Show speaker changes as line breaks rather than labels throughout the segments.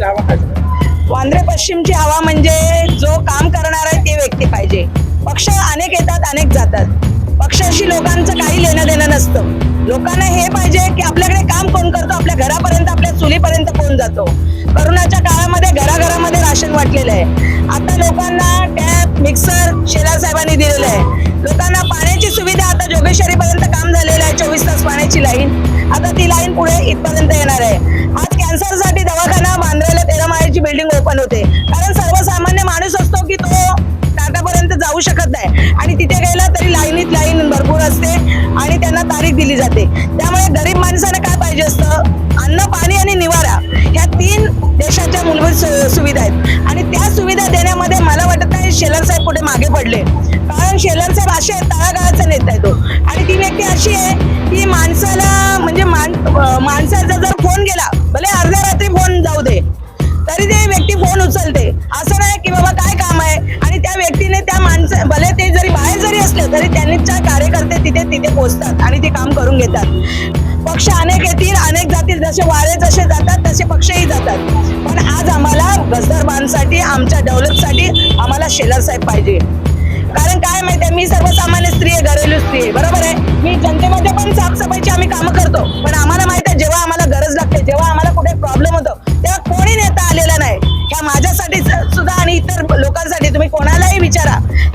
पश्चिमची हवा काय
वांद्रे पश्चिमची हवा म्हणजे जो काम करणार आहे ते व्यक्ती पाहिजे. पक्ष अनेक येतात अनेक जातात. पक्षाशी लोकांचं काही लेणं देणं नसतं. लोकांना हे पाहिजे की आपल्याकडे काम कोण करतो? आपल्या घरापर्यंत आपल्या चुलीपर्यंत कोण जातो? करोनाच्या काळामध्ये घराघरामध्ये राशन वाटलेलं आहे. आता लोकांना टॅप मिक्सर शेलार साहेबांनी दिलेलं आहे. लोकांना पाण्याची सुविधा आता जोगेश्वरीपर्यंत काम दिवस पाण्याची लाईन. आता ती लाईन पुढे इथपर्यंत येणार आहे. आज कॅन्सरसाठी दवाखाना बांद्राला तेरा माळ्याची बिल्डिंग ओपन होते. कारण सर्वसामान्य माणूस असतो की तो टाटापर्यंत जाऊ शकत नाही. आणि तिथे गेला तरी लाईनीत लाईन भरपूर असते आणि त्यांना तारीख दिली जाते. त्यामुळे गरीब माणसाने काय पाहिजे असतं? अन्न पाणी आणि निवारा ह्या तीन देशाच्या मूलभूत सु- सुविधा आहेत. आणि त्या सुविधा देण्यामध्ये मला वाटत नाही शेलर साहेब कुठे मागे पडले. कारण शेलर साहेब असे आहेत, तळागाळाचा आहे तो. आणि ती व्यक्ती अशी आहे की माणसाला म्हणजे मान माणसाचा जर फोन गेला भले अर्ध्या रात्री फोन जाऊ दे तरी ते व्यक्ती फोन उचलते. असं नाही की बाबा काय काम आहे? आणि त्या व्यक्तीने त्या माणसं भले ते जरी बाहेर जरी असले तरी त्यांच्या कार्यकर्ते तिथे तिथे पोहोचतात आणि ते काम करून घेतात. पक्ष अनेक येतील अनेक जातील. जसे वारे जसे जातात तसे पक्षही जातात. पण आज आम्हाला गजदरबांसाठी आमच्या डेव्हलपसाठी आम्हाला शेलर साहेब पाहिजे. कारण काय माहितीये मी सर्वसामान्य स्त्री आहे असते बरोबर आहे? मी जनतेमध्ये पण साफसफाईची आम्ही कामं करतो. पण आम्हाला माहीत आहे जेव्हा आम्हाला गरज लागते जेव्हा आम्हाला कुठे प्रॉब्लेम होतो तेव्हा कोणी नेता आलेला नाही. ह्या माझ्यासाठी सुद्धा आणि इतर लोकांसाठी तुम्ही कोणालाही विचारा.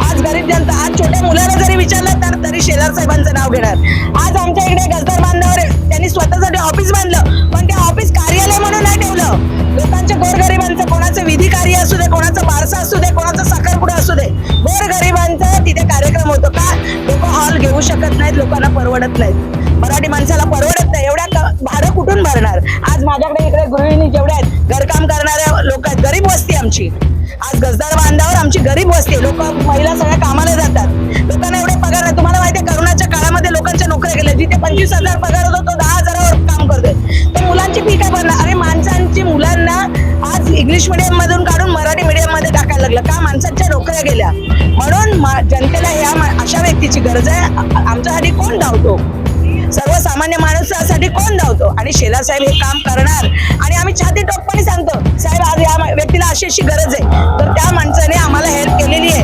आज गरीब जनता आज छोट्या मुलाला जरी विचारलं तर तरी शेलार साहेबांचं नाव घेणार. आज आमच्या इकडे गजदर बांधावर त्यांनी स्वतःसाठी ऑफिस बांधलं पण ते ऑफिस कार्यालय म्हणून नाही ठेवलं. लोकांच्या गोरगरिबांचं कोणाचं विधी कार्य असू दे कोणाचं वारसा असू दे होऊ शकत नाहीत लोकांना परवडत नाहीत. मराठी माणसाला परवडत नाही. एवढ्या भाडं कुठून भरणार? आज माझ्याकडे इकडे गृहिणी जेवढ्या आहेत घरकाम करणाऱ्या लोक आहेत गरीब वस्ती आमची. आज गजदार बांधावर आमची गरीब वस्ती लोक महिला सगळ्या कामाला जातात. लोकांना एवढे पगार नाही तुम्हाला माहिती आहे करोनाच्या काळामध्ये लोकांच्या नोकऱ्या गेल्या. जिथे पंचवीस हजार पगार होतो तो दहा हजारावर काम करतोय. तर मुलांची फी काय भरणार? अरे माणसांची मुलांना आज इंग्लिश मिडियम मधून काढून मराठी मीडियममध्ये टाकायला लागलं. का? माणसांच्या नोकऱ्या गेल्या. म्हणून जनतेला ह्या अशा व्यक्तीची गरज आहे. आमच्यासाठी कोण धावतो? सर्वसामान्य माणसासाठी कोण धावतो? आणि शेला साहेब हे काम करणार. आणि आम्ही छाती टोकपणे सांगतो साहेब आज या व्यक्तीला अशी अशी गरज आहे. तर त्या माणसाने आम्हाला हेल्प केलेली आहे.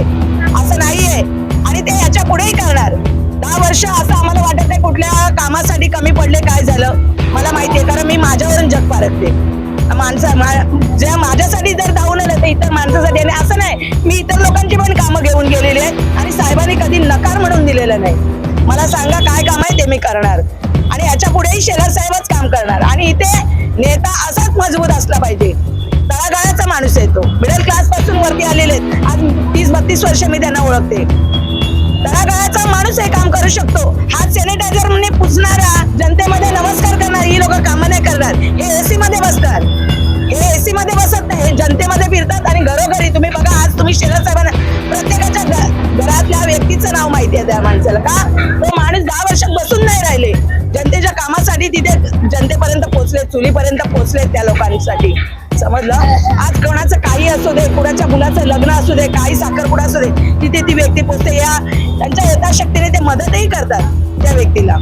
असं नाहीये. आणि ते याच्या पुढेही करणार. दहा वर्ष असं आम्हाला वाटत नाही कुठल्या कामासाठी कमी पडले काय झालं. मला माहिती आहे कारण मी माझ्यावरून जग पारखते माणसं मा- ज्या माझ्यासाठी जर इतर माणसासाठी आणि असं नाही मी इतर लोकांची पण कामं घेऊन गेलेली आहेत आणि साहेबांनी कधी नकार म्हणून दिलेलं नाही. मला सांगा काय काम आहे ते मी करणार. आणि याच्या पुढेही शेलार साहेबच काम करणार. आणि इथे नेता असाच मजबूत असला पाहिजे. तळागाळाचा माणूस आहे तो. मिडल क्लासपासून वरती आलेले आहेत. आज तीस बत्तीस वर्ष मी त्यांना ओळखते. तळागाळाचा माणूस हे काम करू शकतो. हा सॅनिटायझर म्हणजे पुसणारा जनतेमध्ये नमस्कार करणार ही लोक कामं नाही करणार. हे जनतेमध्ये फिरतात आणि घरोघरी तुम्ही बघा आज तुम्ही शेलार साहेबांना प्रत्येकाच्या घरातल्या व्यक्तीचं नाव माहिती आहे त्या माणसाला का? तो माणूस दहा वर्षात बसून नाही राहिले. जनतेच्या कामासाठी तिथे जनतेपर्यंत पोहोचले चुलीपर्यंत पोहोचले त्या लोकांसाठी. समजलं? आज कोणाचं काही असू दे कुणाच्या मुलाचं लग्न असू दे काही साखरपुडा असू दे तिथे ती व्यक्ती पोहोचते. या त्यांच्या यथाशक्तीने ते मदतही करतात त्या व्यक्तीला.